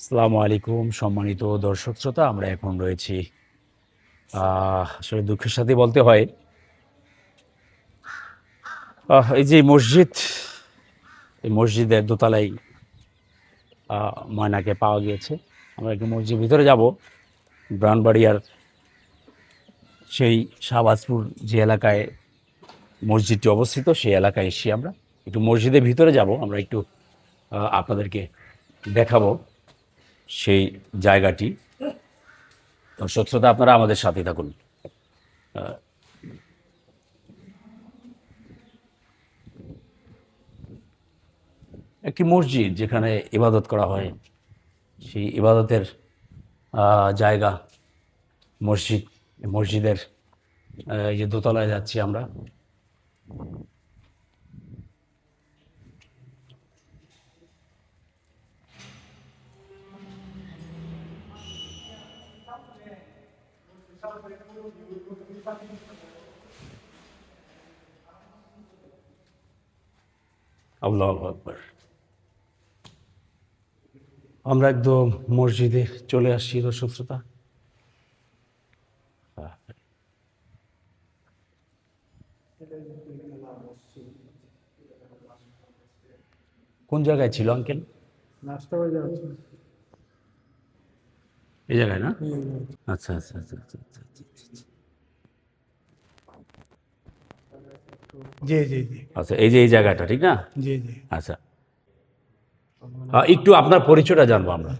আসসালামু আলাইকুম, সম্মানিত দর্শক শ্রোতা, আমরা এখন রয়েছি। আসলে দুঃখের সাথে বলতে হয় এই যে মসজিদ, এই মসজিদের দোতলায় ময়নাকে পাওয়া গিয়েছে। আমরা একটু মসজিদ ভিতরে যাব। ব্রাউনবাড়িয়ার সেই শাহবাজপুর যে এলাকায় মসজিদটি অবস্থিত, সেই এলাকায় এসেছি আমরা। একটু মসজিদের ভিতরে যাব, আমরা একটু আপনাদেরকে দেখাবো। সেই জায়গাটি। দর্শক শ্রোতা আপনারা আমাদের সাথে থাকুন। একটি মসজিদ যেখানে ইবাদত করা হয়। সেই ইবাদতের জায়গা মসজিদ, মসজিদের যে দোতলায় যাচ্ছি আমরা। আল্লাহ আকবর। আমরা একদম মসজিদে চলে আসছি দর্শক শ্রোতা। কোন জায়গায় ছিল আঙ্কেল? এই জায়গায় না? আচ্ছা আচ্ছা আচ্ছা আচ্ছা আচ্ছা, আচ্ছা, আচ্ছা। জি জি জি। আচ্ছা এই যে এই জায়গাটা ঠিক না? জি জি। আচ্ছা। একটু আপনার পরিচয়টা জানব আমরা।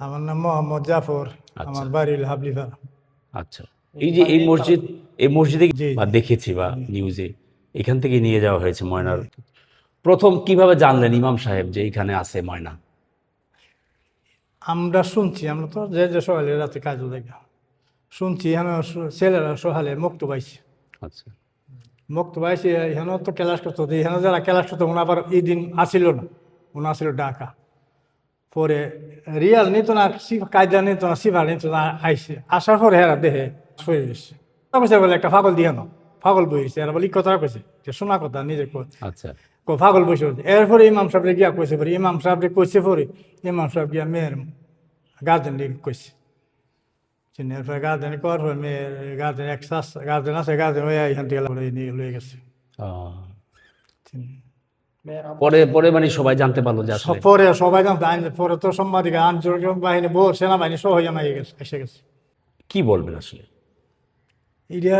আমার নাম মোহাম্মদ জাফর আমার বাড়ি হাবলিফা আচ্ছা। এই যে এই মসজিদ এই মসজিদে বা দেখেছি বা নিউজে এখান থেকে নিয়ে যাওয়া হয়েছে ময়নার। প্রথম কীভাবে জানলেন ইমাম সাহেব যে এখানে আছে ময়না? আমরা শুনছি আমরা তো যে যে সকালে রাতে কাজ দেখা শুনছি এখানে ছেলেরা সকালে মুক্ত পাইছে। আচ্ছা। মুক্ত পাইছে এখানেও তো ক্লাস করতো এখানে যারা ক্লাস করতো ওনা আবার এই দিন আসিল না ওনা আসিল ঢাকা। পরে রিয়াল নিত না সি- কায়দা নিত না সিভার নিত না আইসে আসার পরে হেরা দেহে শুয়ে গেছে। কইছে বলে একটা পাগল দিয়ে না পাগল বইছে এরা বলে "ই কথা কইছে? যে শোনা কথা নিজে আচ্ছা। কো পাগল বসে রয়েছে। এরপরে ইমাম সাহেবরে গিয়া কইছে পরে ইমাম সাহেবরে কইছে পরে ইমাম সাহেব গিয়া মেয়ের গার্জেন কইছে মেয়ের গার্জেন এক শাস গার্জেন আছে গার্জেন ওই এখান থেকে লড়াই নিয়ে লয়ে গেছে। পরে পরে মানে সবাই জানতে পারল যে আসলে পরে সবাই জানতো আইন পরে তো সাংবাদিক আন্তর্জাতিক বাহিনী বহু সেনাবাহিনী সহ জানা গেছে এসে গেছে কি বলবেন আসলে এটা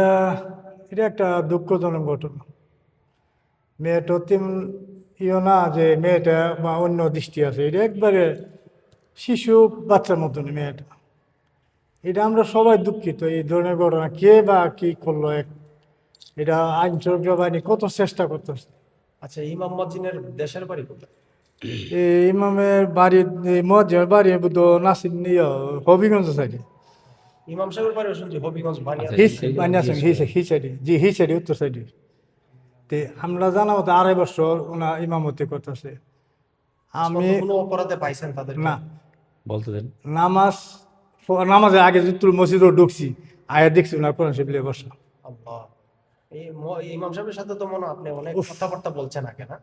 এটা একটা দুঃখজনক ঘটনা মেয়েটা অতিম ইয়ে না যে মেয়েটা বা অন্য দৃষ্টি আছে এটা একবারে শিশু বাচ্চার মতনই মেয়েটা এটা আমরা সবাই দুঃখিত এই ধরনের ঘটনা কে বা কি করল এক এটা আইন সুরক্ষা বাহিনী কত চেষ্টা করতেছে। আচ্ছা ইমাম মজ্জিনের দেশের বাড়ি কোথায়? এই ইমামের বাড়ি মজ্জের বাড়ি বুধ নাসির হবিগঞ্জ সাইডে। ইমাম সাহেবের বাড়ি শুনছি হবিগঞ্জ জি হিসাইডে উত্তর সাইডে। তে আমরা জানা মতো আড়াই বছর ওনা ইমামতি করতেছে। আমি কোনো অপরাধে পাইছেন তাদের না। বলতে দেন। নামাজ নামাজের আগে যুতুল মসজিদও ঢুকছি আয়া দেখছি ওনার কোরআন শিবলে বসা। আল্লাহ। ইমাম সাহেবের সাথে তো মনে আপনি অনেক কথাবার্তা বলছেন আগে না?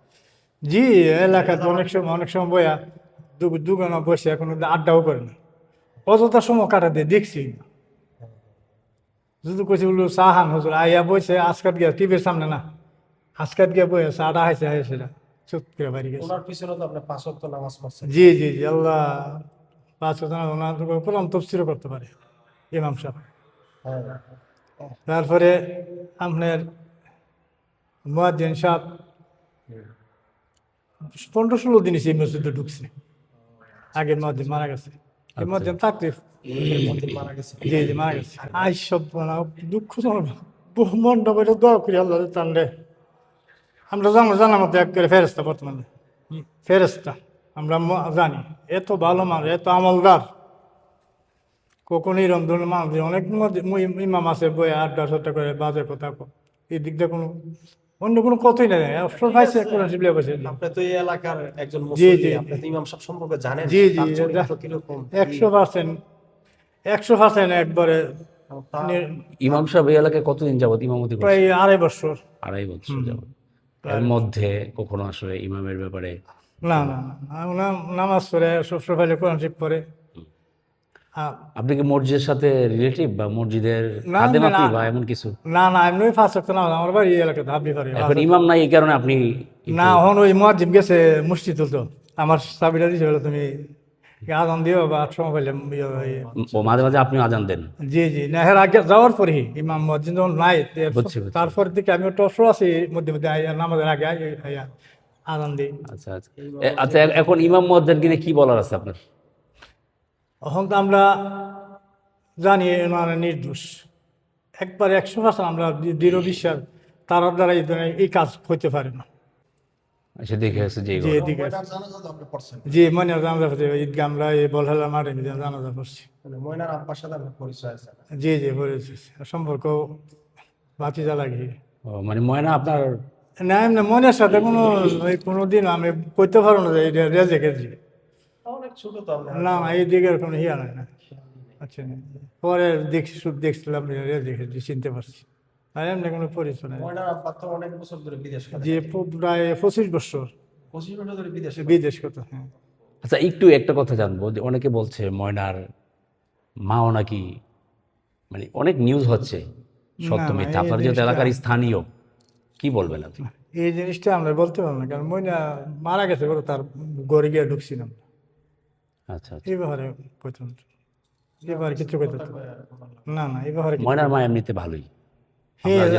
জি এলাকাতে অনেক সময় অনেক সময় বয়া দুগানা বসে এখন আড্ডাও করে না। অযথা সময় কাটাতে দেখছি যদি কইছে বলল সাহান হুজুর আইয়া বসে আজকাত গিয়া টিভির সামনে না। আজকাত গিয়া বসে চাটা হাইছে হাইছে চুপ করে বাড়ি গেছে। ওনার পিছনে তো আপনি পাঁচ নামাজ পড়ছেন। জি জি জি আল্লাহ। পাঁচ কথা ওনার তফসিরও করতে পারে ইমাম সাহেব। তারপরে আপনার মুয়াদ্দিন সাহেব পনেরো ষোলো দিন সেই মসজিদে ঢুকছে। আগের মুয়াদ্দিন মারা গেছে। এই মুয়াদ্দিন থাকতে মারা গেছে জি জি মারা গেছে। আই সব মানে দুঃখজনক। বহু করে দোয়া করি আল্লাহ তান্ডে আমরা জানো জানার মধ্যে এক করে ফেরেস্তা বর্তমানে। ফেরেস্তা আমরা জানি এত ভালো মানুষ এত আমলদার। কখনো এরকম ধরনের মানুষ অনেক ইমাম আছে বই আড্ডা সট্টা করে বাজে কথা এই দিক দিয়ে কোনো অন্য কোনো কথাই নেই। অবসর পাইছে কোরআন শিবলে বসে আপনি তো এই এলাকার একজন জি, জি। আপনি তো ইমাম সাহেব সম্পর্কে জানেন জি, জি, তার চরিত্র এটা- কীরকম? একশো পার্সেন্ট একশো পার্সেন্ট একবারে ইমাম সাহেব এই এলাকায় কতদিন যাবত ইমামতি প্রায় আড়াই বছর। আড়াই বছর যাবত এর মধ্যে কখনো আসলে ইমামের ব্যাপারে না না নামাজ পড়ে কোরআন শরীফ পড়ে আপনি কি মসজিদের সাথে রিলেটিভ বা মসজিদের। বা এমন কিছু না না এমনি ফার্স্ট একটা নামাজ আমার বাড়ি এই এলাকাতে হাবলি পারে এখন ইমাম নাই এই কারণে আপনি না এখন ওই মুয়াজ্জিম গেছে তুলতো আমার চাবিটা দিছে বলে তুমি আদান দিও বা সময় পাইলে ইয়ে। ও মাঝে মাঝে আপনি আজান দেন জি জি না আগে যাওয়ার পরে ইমাম মসজিদ যখন নাই। তারপর থেকে আমি অসুর আছি মধ্যে মধ্যে নামাজের আগে আই- আইয়া দিই। আচ্ছা আচ্ছা। আচ্ছা এখন ইমাম মজ্জানকে নিয়ে কি বলার আছে আপনার? এখন তো আমরা জানি ওনারা নির্দোষ। একবার একশো পার্সেন্ট আমরা দৃঢ় বিশ্বাস তার দ্বারা এই কাজ হইতে পারে না। দেখে যে এদিকে মনে জানাজা করছে ঈদগাহ আমরা এই বলহালা মাঠে মিলে জানাজা করছি মানে ময়নার আব্বার সাথে পরিচয় আছে জি জি বলেছি সম্পর্ক বাতিজা লাগে। ও, মানে ময়না আপনার না এমনি মনের সাথে কোনো ওই কোনো দিন আমি করতে পারব না যে এটা রেজে গেছি। অনেক ছোট তো আপনার না না এই দিকের কোনো ইয়া নাই না। আচ্ছা না। পরে দেখছি শুধু দেখছিলাম রেজে গেছি চিনতে পারছি। আর এমনি কোনো পরিচয় নাই। যে প্রায় পঁচিশ বছর। পঁচিশ বছর ধরে বিদেশ। কত হ্যাঁ। আচ্ছা একটু একটা কথা জানব যে অনেকে বলছে ময়নার মাও নাকি মানে অনেক নিউজ হচ্ছে সত্য মিথ্যা আপনার যেহেতু এলাকার স্থানীয় কি বলবেন আপনি? এই জিনিসটা আমরা বলতে পারব না কারণ মইনা মারা গেছে বলে তার গড়ে গিয়ে ঢুকছিলাম। আচ্ছা আচ্ছা। এই ব্যাপারে কইতাম। না। কিছু কইতে না। না এই ব্যাপারে ময়নার মা এমনিতে ভালোই। হ্যাঁ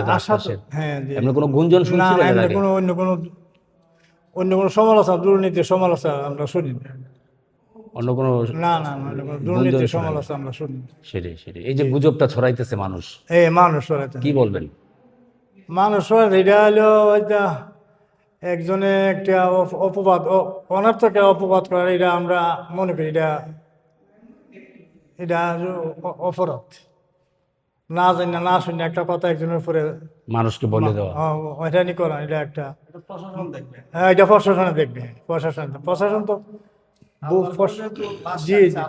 হ্যাঁ এমনি কোনো গুঞ্জন না? কোনো অন্য কোনো অন্য কোনো সমালোচনা সমালোচনা আমরা শুনি অন্য কোনো না না সমালোচনা আমরা শুনি না। সেটাই সেটাই। এই যে গুজবটা ছড়াইতেছে মানুষ। এই মানুষ ওরাতে কি বলবেন? মানুষ এটা হলো ওইটা একজনে একটা অপ- অপবাদ অনর্থকে অপবাদ করার এটা আমরা মনে করি এটা এটা অপরাধ। না জানি না না শুনি একটা কথা একজনের উপরে মানুষকে বলে দেওয়া। হয়রানি করা এটা একটা প্রশাসন দেখবে। হ্যাঁ এটা প্রশাসনে দেখবে প্রশাসন প্রশাসন তো জি জি।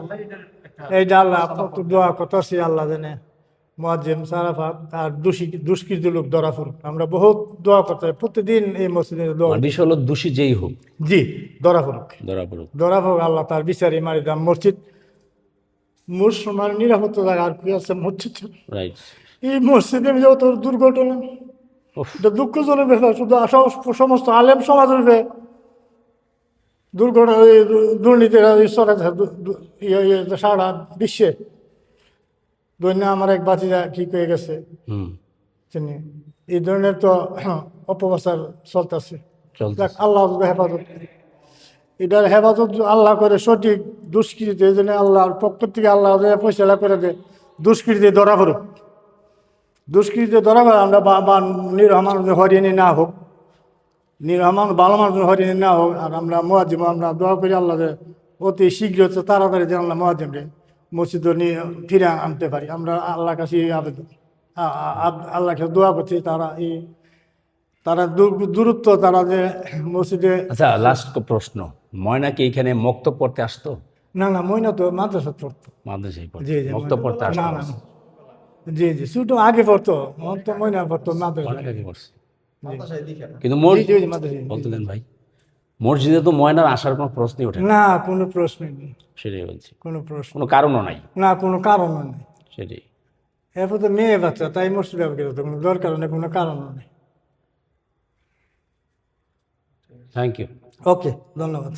এইটা আল্লাহ কত দোয়া করতেছি আল্লাহ জানে। মোয়াজ্জেম সারাফাত আর দোষী দুষ্কৃত লোক ধরা পড়ুক আমরা বহুত দোয়া করতে হয়। প্রতিদিন এই মসজিদে দোয়া। বিষয় হলো দোষী যেই হোক। জি ধরা পড়ুক ধরা পড়ুক ধরা পড়ুক আল্লাহ তার বিচারে মারি দাম মসজিদ। মুসলমান নিরাপত্তা জায়গা আর কি আছে? মসজিদ। রাইট এই মসজিদে যত দুর্ঘটনা এটা দুঃখজনক ব্যাপার শুধু সমস্ত আলেম সমাজ রূপে দুর্ঘটনা এই দু- দুর্নীতির এই চলেছে দু- দু- ইয়ে ইয়ে সারা বিশ্বে দৈন্য আমার এক বাতিজা ঠিক হয়ে গেছে। এই ধরনের তো অপপ্রচার চলতেছে। আল্লাহ হেফাজত। করে। এটার হেফাজত আল্লাহ করে সঠিক দুষ্কৃতি এই জন্য আল্লাহর পক্ষ থেকে আল্লাহ যে ফয়সলা করে দে দুষ্কৃতি ধরা পড়ুক। দুষ্কৃতি ধরা পড়ে আমরা বা নিরহমান হরিণী না হোক নিরহমান ভালো মানুষ হরিণী না হোক আর আমরা মোয়াজিম আমরা দোয়া করি আল্লাহ অতি শীঘ্র তাড়াতাড়ি যেন আল্লাহ মোয়াজিমরে মসজিদ নিয়ে ফিরে আনতে পারি। আমরা আল্লাহর কাছে আবেদন আল্লাহকে দোয়া করছি তারা এই তারা দূর- দূরত্ব তারা যে মসজিদে আচ্ছা লাস্ট প্রশ্ন। ময়না কি এখানে মক্তব পড়তে আসতো? না না ময়না তো মাদ্রাসা পড়তো। মাদ্রাসায় পড়তো। জি জি মক্তব পড়তে আসতো। না। জি জি ছোটো আগে পড়তো। আমার তো মইনা পড়তো মাদ্রাসা আগে পড়ছে। কিন্তু মোর জি জি জি, মাদ্রাসা ভাই। মসজিদে তো ময়নার আসার কোনো প্রশ্নই ওঠে না। কোনো প্রশ্নই নেই। সেটাই বলছি। কোনো প্রশ্ন কোনো কারণও নাই। না কোনো কারণও নেই। সেটাই। এরপর তো মেয়ে বাচ্চা তাই মসজিদে গেলে তো কোনো দরকার নেই কোনো কারণও নেই। থ্যাংক ইউ ওকে ধন্যবাদ।